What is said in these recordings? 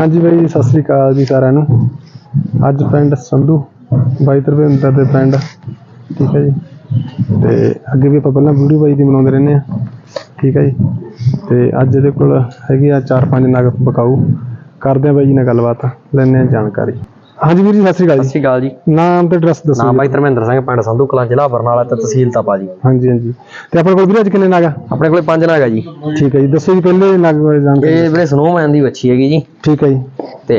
ਹਾਂਜੀ ਬਾਈ ਸਤਿ ਸ੍ਰੀ ਅਕਾਲ ਜੀ ਸਾਰਿਆਂ ਨੂੰ। ਅੱਜ ਪਿੰਡ ਸੰਧੂ, ਬਾਈ ਧਰਮਿੰਦਰ ਦੇ ਪਿੰਡ। ਠੀਕ ਹੈ ਜੀ। ਤੇ ਅੱਗੇ ਵੀ ਆਪਾਂ ਪਹਿਲਾਂ ਵੀਡੀਓ ਬਾਈ ਦੀ ਬਣਾਉਂਦੇ ਰਹਿੰਦੇ ਆ ਠੀਕ ਹੈ ਜੀ। ਤੇ ਅੱਜ ਇਹਦੇ ਕੋਲ ਹੈਗੀ ਆ ਚਾਰ ਪੰਜ ਨਗ ਬਕਾਊ। ਕਰਦੇ ਆ ਬਾਈ ਜੀ ਨਾਲ ਗੱਲਬਾਤ। ਲੈਣੇ ਆ ਜਾਣਕਾਰੀ। ਹਾਂਜੀ ਵੀਰ ਜੀ ਸਤਿ ਸ੍ਰੀ ਅਕਾਲ ਸਤਿ ਜੀ ਸ਼੍ਰੀ ਅਕਾਲ ਜੀ। ਨਾਮ ਤੇ ਐਡਰੈਸ ਦੱਸੋ ਨਾਮ। ਬਾਈ ਧਰਮਿੰਦਰ ਸਿੰਘ ਪਿੰਡ ਸੰਧੂ ਕਲਾਂ ਜ਼ਿਲ੍ਹਾ ਬਰਨਾਲਾ ਤੇ ਤਹਿਸੀਲ ਤਪਾ ਜੀ। ਹਾਂਜੀ ਹਾਂਜੀ। ਤੇ ਆਪਣੇ ਕੋਲ ਵੀਰੇ ਅੱਜ ਕਿੰਨੇ ਨਗ ਆਪਣੇ ਕੋਲੇ ਪੰਜ ਨਾਗ ਜੀ। ਠੀਕ ਹੈ ਜੀ ਦੱਸੋ ਜੀ ਪਹਿਲੇ ਨਗ ਬਾਰੇ ਜਾਣਕਾਰੀ। ਇਹ ਵੀਰੇ ਸਨੋਮੈਨ ਦੀ ਵੱਛੀ ਹੈਗੀ ਜੀ। ਠੀਕ ਹੈ ਜੀ। ਤੇ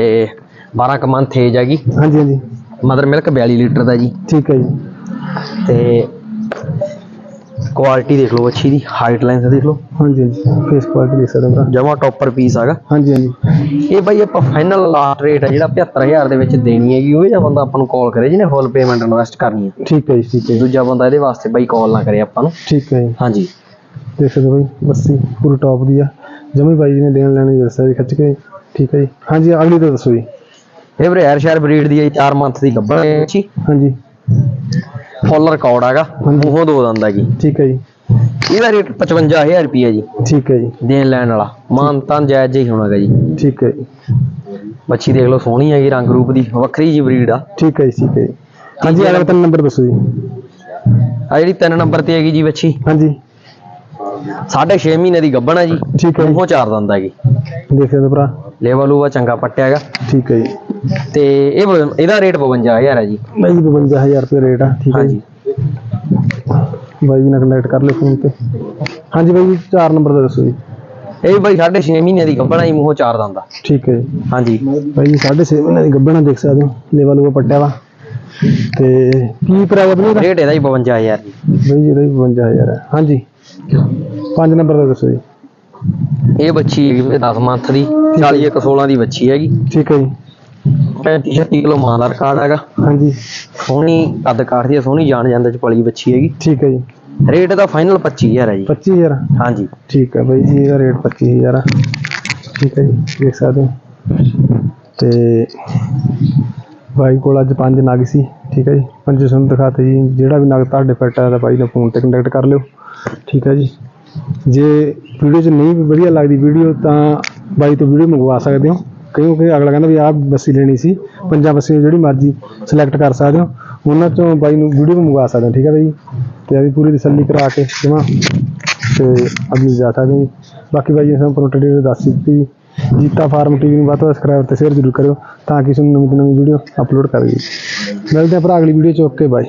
12 ਕੁ ਮੰਥ ਏਜ ਹੈਗੀ। ਹਾਂਜੀ ਹਾਂਜੀ। ਮਦਰ ਮਿਲਕ 42 ਲੀਟਰ ਦਾ ਜੀ। ਠੀਕ ਹੈ ਜੀ। ਤੇ ਕੁਆਲਿਟੀ ਦੇਖ ਲਓ ਵੱਛੀ ਦੀ ਹਾਈਟ ਲੈਂਥ ਦੇਖ ਲਓ। ਹਾਂਜੀ ਹਾਂਜੀ ਫੇਸ ਕੁਆਲਿਟੀ ਦੇਖ ਸਕਦੇ ਹੋ ਭਰਾ। ਜਮਾ ਟੌਪਰ ਪੀਸ ਹੈਗਾ ਹਾਂਜੀ ਹਾਂਜੀ। ਇਹ ਬਾਈ ਆਪਾਂ ਫਾਈਨਲ ਲਾਸਟ ਰੇਟ ਹੈ ਜਿਹੜਾ 75000 ਦੇ ਵਿੱਚ ਦੇਣੀ ਹੈਗੀ ਉਹ ਜਾਂ ਬੰਦਾ ਆਪਾਂ ਨੂੰ ਕਾਲ ਕਰੇ ਜਿਹਨੇ ਫੁੱਲ ਪੇਮੈਂਟ ਇਨਵੈਸਟ ਕਰਨੀ ਹੈ। ਠੀਕ ਹੈ ਜੀ ਠੀਕ ਹੈ ਜੀ। ਦੂਜਾ ਬੰਦਾ ਇਹਦੇ ਵਾਸਤੇ ਬਾਈ ਕਾਲ ਨਾ ਕਰੇ ਆਪਾਂ ਨੂੰ। ਠੀਕ ਹੈ ਜੀ। ਹਾਂਜੀ। ਦੇਖ ਸਕਦੇ ਬਾਈ ਬੱਸੀ ਪੂਰੀ ਟੌਪ ਦੀ ਆ। ਜਮੀ ਬਾਈ ਜੀ ਨੇ ਦੇਣ ਲੈਣੀ ਦੱਸਿਆ ਜੀ ਖਿੱਚ ਕੇ। ਠੀਕ ਹੈ ਜੀ। ਹਾਂਜੀ ਅਗਲੀ ਤਾਂ ਦੱਸੋ ਜੀ। ਇਹ ਵੀਰੇ ਐਰ ਸ਼ਹਿਰ ਬਰੀਡ ਦੀ ਹੈ 4 ਮੰਥ ਦੀ ਗੱਭਣ ਹੈ ਵੱਛੀ ਹਾਂਜੀ। ਫੁੱਲ ਰਿਕਾਰਡ ਹੈਗਾ। ਹਾਂਜੀ। ਮੂੰਹੋਂ ਦੋ ਦੰਦ ਹੈਗੀ। ਠੀਕ ਹੈ ਜੀ। ਇਹਦਾ ਰੇਟ 55000 ਰੁਪਏ ਜੀ। ਠੀਕ ਹੈ ਜੀ। ਦੇਣ ਲੈਣ ਵਾਲਾ। ਮਾਨ ਤਾਂ ਜਾਇਜ਼ ਹੀ ਹੋਣਾਗਾ ਜੀ। ਠੀਕ ਹੈ ਜੀ। ਬੱਚੀ ਦੇਖ ਲਓ ਸੋਹਣੀ ਹੈਗੀ ਰੰਗ ਰੂਪ ਦੀ। ਵੱਖਰੀ ਜੀ ਬਰੀਡ ਆ। ਠੀਕ ਹੈ ਜੀ ਠੀਕ ਹੈ ਜੀ। ਹਾਂਜੀ ਅਗਲਾ ਤਿੰਨ ਨੰਬਰ ਦੱਸੋ ਜੀ। ਆ ਜਿਹੜੀ 3 ਨੰਬਰ ਤੇ ਹੈਗੀ ਜੀ ਬੱਚੀ ਹਾਂਜੀ। 6.5 ਮਹੀਨੇ ਦੀ ਗੱਭਣ ਹੈ ਜੀ। ਠੀਕ ਹੈ ਜੀ। ਮੂੰਹੋਂ ਚਾਰ ਦੰਦ ਹੈਗੀ। ਦੇਖ ਸਕਦੇ ਹੋ ਭਰਾ। ਲੈਵਲ ਉਹ ਚੰਗਾ ਪੱਟਿਆ ਹੈਗਾ। ਠੀਕ ਹੈ ਜੀ। ਤੇ ਇਹ ਬ- ਇਹਦਾ ਰੇਟ 52000 ਹੈ ਜੀ। ਬਾਈ ਜੀ 52000 ਰੁਪਏ ਰੇਟ ਆ ਠੀਕ ਹੈ ਹਾਂਜੀ। ਜੀ ਬਾਈ ਜੀ ਨਾਲ ਕੰਟੈਕਟ ਕਰ ਲਿਓ ਫੋਨ ਤੇ। ਹਾਂਜੀ ਬਾਈ ਜੀ 4 ਨੰਬਰ ਦਾ ਦੱਸੋ ਜੀ। ਇਹ ਬਾਈ 6.5 ਮਹੀਨੇ ਦੀ ਗੱਭਣ ਹੈ ਜੀ ਮੂੰਹੋਂ ਚਾਰ ਦੰਦ ਆ। ਠੀਕ ਹੈ ਜੀ। ਹਾਂਜੀ। ਬਾਈ ਜੀ 6.5 ਮਹੀਨੇ ਦੀ ਗੱਭਣਾ ਦੇਖ ਸਕਦੇ ਹੋ ਲੈਵਲ ਉਹ ਪੱਟਿਆ ਵਾ। ਤੇ ਕੀ ਪ੍ਰਾਈਸ ਬਣੀ ਦਾ ਰੇਟ ਇਹਦਾ ਹੀ 52000 ਜੀ। ਬਾਈ ਜੀ ਇਹਦਾ ਵੀ 52000 ਹੈ। ਹਾਂਜੀ। 5 ਨੰਬਰ ਦਾ ਦੱਸੋ ਜੀ। ਇਹ ਬੱਚੀ ਹੈਗੀ ਵੀਰੇ 10 ਮੰਥ ਦੀ 40 ਇੱਕ 16 ਦੀ ਬੱਚੀ ਹੈਗੀ। ਠੀਕ ਹੈ ਜੀ। 35 36 ਕਿਲੋ ਮਾਂ ਦਾ ਰਿਕਾਰਡ ਹੈਗਾ। ਹਾਂਜੀ। ਸੋਹਣੀ ਕੱਦ ਕਾਠ ਦੀ ਆ, ਸੋਹਣੀ ਜਾਣ ਜਾਂਦੇ ਚ ਪਲੀ ਬੱਚੀ ਹੈਗੀ। ਠੀਕ ਹੈ ਜੀ। ਰੇਟ ਦਾ ਫਾਈਨਲ 25000 ਹੈ ਜੀ। 25000 ਹਾਂਜੀ। ਠੀਕ ਹੈ ਬਾਈ ਜੀ ਇਹਦਾ ਰੇਟ 25000 ਆ। ਠੀਕ ਹੈ ਜੀ ਦੇਖ ਸਕਦੇ ਹੋ। ਤੇ ਬਾਈ ਕੋਲ ਅੱਜ ਪੰਜ ਨਗ ਸੀ ਠੀਕ ਹੈ ਜੀ। ਪੰਜ ਤੁਹਾਨੂੰ ਦਿਖਾਤੇ ਜੀ ਜਿਹੜਾ ਵੀ ਨਗ ਤੁਹਾਡੇ ਫਿੱਟ ਆ ਤਾਂ ਬਾਈ ਨਾਲ ਫੋਨ ਤੇ ਕੰਟੈਕਟ ਕਰ ਲਿਓ। ਠੀਕ ਹੈ ਜੀ। ਜੇ ਵੀਡੀਓ 'ਚ ਨਹੀਂ ਵੀ ਵਧੀਆ ਲੱਗਦੀ ਵੀਡੀਓ ਤਾਂ ਬਾਈ ਤੋਂ ਵੀਡੀਓ ਮੰਗਵਾ ਸਕਦੇ ਹੋ। ਕਈ ਕਿਉਂਕਿ ਅਗਲਾ ਕਹਿੰਦਾ ਵੀ ਆਹ ਬੱਸੀ ਲੈਣੀ ਸੀ, ਪੰਜਾਂ ਬੱਸੀਆਂ ਜਿਹੜੀ ਮਰਜ਼ੀ ਸਿਲੈਕਟ ਕਰ ਸਕਦੇ ਹੋ। ਉਹਨਾਂ ਚੋਂ ਬਾਈ ਨੂੰ ਵੀਡੀਓ ਵੀ ਮੰਗਵਾ ਸਕਦੇ ਹੋ ਠੀਕ ਹੈ ਬਾਈ? ਤੇ ਅਸੀਂ ਪੂਰੀ ਤਸੱਲੀ ਕਰਾ ਕੇ ਜਮਾ ਤੇ ਅੱਗੇ ਜਾ ਸਕਦੇ ਜੀ। ਬਾਕੀ ਬਾਈ ਜੀ, ਸਾਨੂੰ ਪ੍ਰੋਟੀਨ ਦੱਸ ਦਿੱਤੀ। ਜੀਤਾ ਫਾਰਮ ਟੀਵੀ ਨੂੰ ਵੱਧ ਤੋਂ ਵੱਧ ਸਬਸਕ੍ਰਾਈਬ ਤੇ ਸ਼ੇਅਰ ਜ਼ਰੂਰ ਕਰਿਓ ਤਾਂ ਕਿ ਤੁਹਾਨੂੰ ਨਵੀਂ ਤੋਂ ਨਵੀਂ ਵੀਡੀਓ ਅਪਲੋਡ ਕਰੀਏ ਮਿਲਦੇ ਹਾਂ ਭਰਾ, ਅਗਲੀ ਵੀਡੀਓ ਚ। Okay bye.